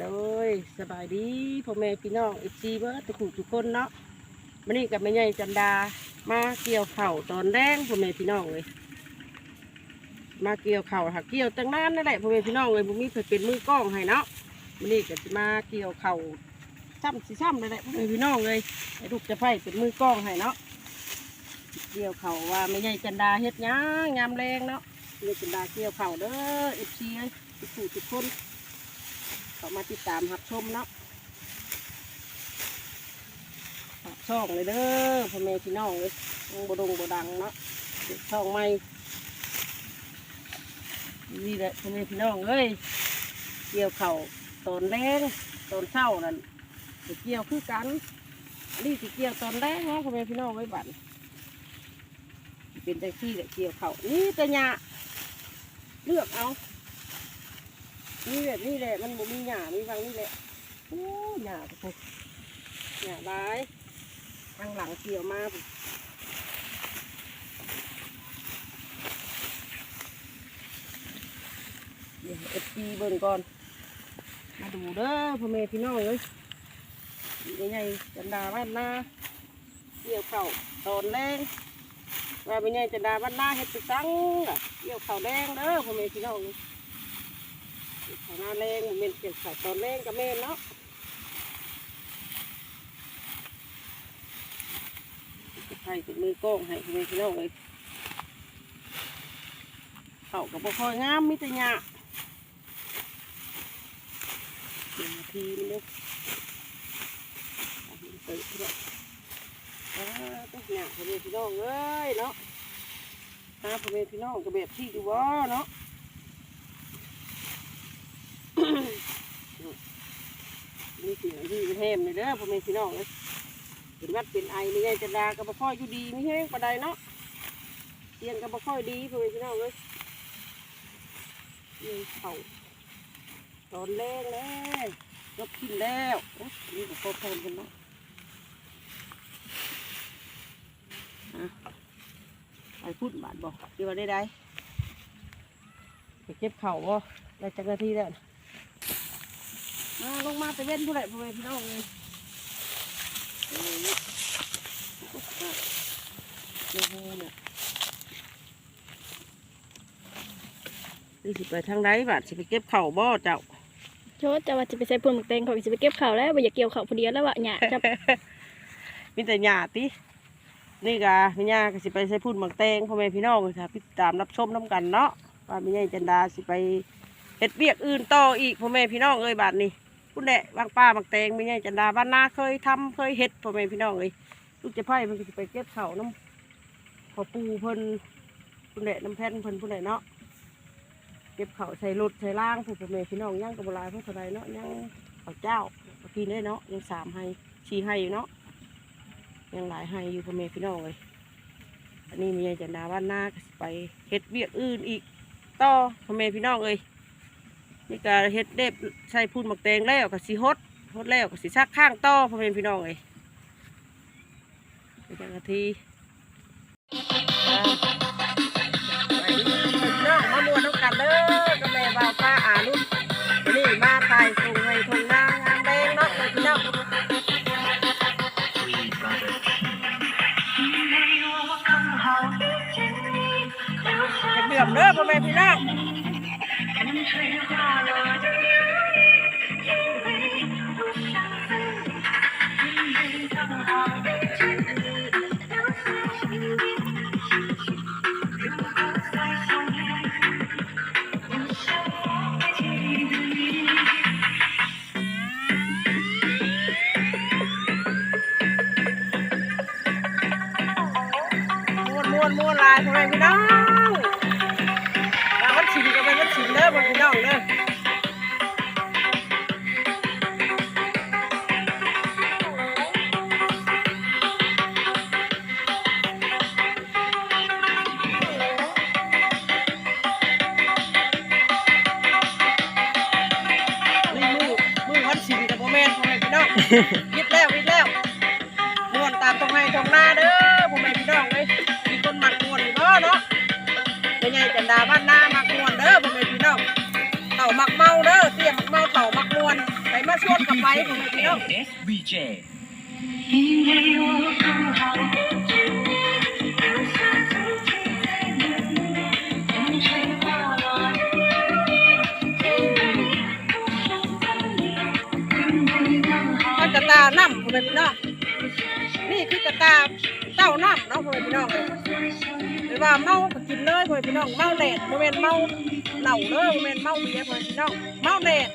โดยสบายดีพ่อแม่พี่น้องเอฟซีเบิร์ดทุกทุกคนเนาะวันนี้กับแม่ใหญ่จันดา มาเกี่ยวเข่าวตอนแรงพ่อแม่พี่น้องเลย มาเกี่ยวเข่าวหักเกี่ยวตั้งนานนั่นแหละพ่อแม่พี่น้องเลยบุมีเพิ่นเป็นมือกล้องให้เนาะวันนี้ก็จะมาเกี่ยวเข่าวซ้ำสิซ้ำนั่นแหละพ่อแม่พี่น้องเลยให้ลูกจะไพ่เป็นมือกล้องให้เนาะ เกี่ยวเข่าว่าแม่ใหญ่จันดาเฮ็ดหยังงามแรงเนาะแม่ใหญ่จันดาเกี่ยวเข่าเด้อเอฟซีทุกผู้ทุกคนเขามาติดตามรับชมเนาะฝากช่องเลยเด้อพ่อแม่พี่น้องเลยบดงบดังเนาะช่องใหม่นี่แหละพ่อแม่พี่น้องเอ้ยเกี่ยวเข่าตอนแรงตอนเช้านั่นเกี่ยวคือกันนี่สิเกี่ยวตอนแรงเนาะพ่อแม่พี่น้องไว้บัด เป็นจังซี่แหละเกี่ยวเขานี่แต่หยาเลือกเอานี่แบบนี้แหละ มันบ่มีหญ้ามีฟังนี่แหละโอ้หญ้าทุกคนหญ้าร้ายทางหลังเกี่ยวมาเดี๋ยวเอฟซีเบิ่งก่อน มาดูเด้อพ่อแม่พี่น้องเลยยังไงจันดาบ้านนาเกี่ยวเข่าตอนแรง ว่าเป็นไงจันดาบ้านหน้าเฮ็ดไปซังน่ะเกี่ยวข่าวแดงเด้อพ่อแม่พี่น้องเลยขนาแรงมันเป็นเก็บใส่ตอนแรงกับแม่นเนาะให้ติดมือโก้งให้คุณแม่พี่น้องเลยเขากับบ่คอยงามมิตรยาหนึ่งนาทีมันเด้อเอาไปเถอะ ต้องหยาคุณแม่พี่น้องเอ้ยเนาะหาคุณแม่พี่น้องกับแบบที่ดูว่เนาะมีเสียงที่แฮมเลยเด้อพ่อแม่พี่น้องเลยเป็นวัดเป็นไอไม่ใช่จะดากับบ่ค่อยอยู่ดีไม่แห้งปานใดเนาะเตียงกับบ่ค่อยดีพ่อแม่พี่น้องเลยเตียงเขาตอนแรกแล้วยกขึ้นแล้วนี่ก็พอพอกันเนาะอะ ไปพูดบาทบอกเดี๋ยวได้ได้ไปเก็บเข่าบ่ได้จักนาทีแล้วมาลงมาไปเว้นผู้ใดผู้ใดพี่น้องเลยเออเนี่ยโอ้โหเนี่ยนี่สิไปทางใดบาดสิไปเก็บเข่าวบ่เจ้าโชดจะว่าจะไปใส่พุ่นหมึกแตงเขาจะไปเก็บข่าวแล้วบ่อยากเกี่ยวข่าวพอดีแล้วว่ะหยาจับมีแต่หญ้าติ นี่กะมีหญ้าก็สิไปใส่พุ่นหมักแตงพ่อแม่พี่น้องค่ะพี่ตามรับชมน้ำกันเนาะว่ามีใหญ่จันดาสิไปเฮ็ดเวียกอื่นต่ออีกพ่อแม่พี่น้องเอ้ยบาดนี้พุ่นแหละวางป้าหมักแตงมีใหญ่จันดาบ้านนาเคยทำเคยเฮ็ดพ่อแม่พี่น้องเอ้ยลูกจะไผ่มันก็สิไปเก็บเข่าน้ำพอปูเพิ่นพุ่นแหละน้ำแผ่นเพิ่นพุ่นแหละเนาะเก็บเข่าใส่รถใส่ล่างผู้พ่อแม่พี่น้องย่างกระบลายเพิ่นเท่าไรเนาะย่างข้าเจ้ากินได้เนาะยังสามให้ชีให้อยู่เนาะ ยังหลายให้อยู่พ่อแม่พี่น้องเลยอันนี้มีจันดาบ้านนาไปเฮ็ดเวียกอื่นอีกต่อพ่อแม่พี่น้องเลยนี่ก็เฮ็ดเด็บใส่พูนหมักแตงแล้วก็สิฮดฮดแล้วก็สิซักข้างต่อพ่อแม่พี่น้องเลยไปจังนาทีอ่าไปพี่น้องมามวนน้ำกันเด้อ จะเดือมเด้อพ่อแม่พี่น้องมวนม้วนม้วนลายพ่อแม่พี่น้อง วิดแล้ววิดแล้วม่วนตามตรงไหนตรงหน้าเด้อพ่อแม่พี่น้องเลยมีคนหมักม่วนก็เนาะเนาะดาบ้านนามักมวนเด้อพ่อแม่พี่น้องเต่ามักเมาเด้อเตี้ยมักเมาเต่ามักมวนไปมาชวนกันไปพ่อแม่พี่น้อง SVJ พ่อแม่พี่น้องนี่คือกระตาเต้าน้ำเนาะพ่อแม่พี่น้องหรือว่าเมาก็กินเลยพ่อแม่พี่น้องเมาแดดโมเมนเมาเหล่าเลยโมเมนเมาเบียร์พ่อแม่พี่น้องเมาแดด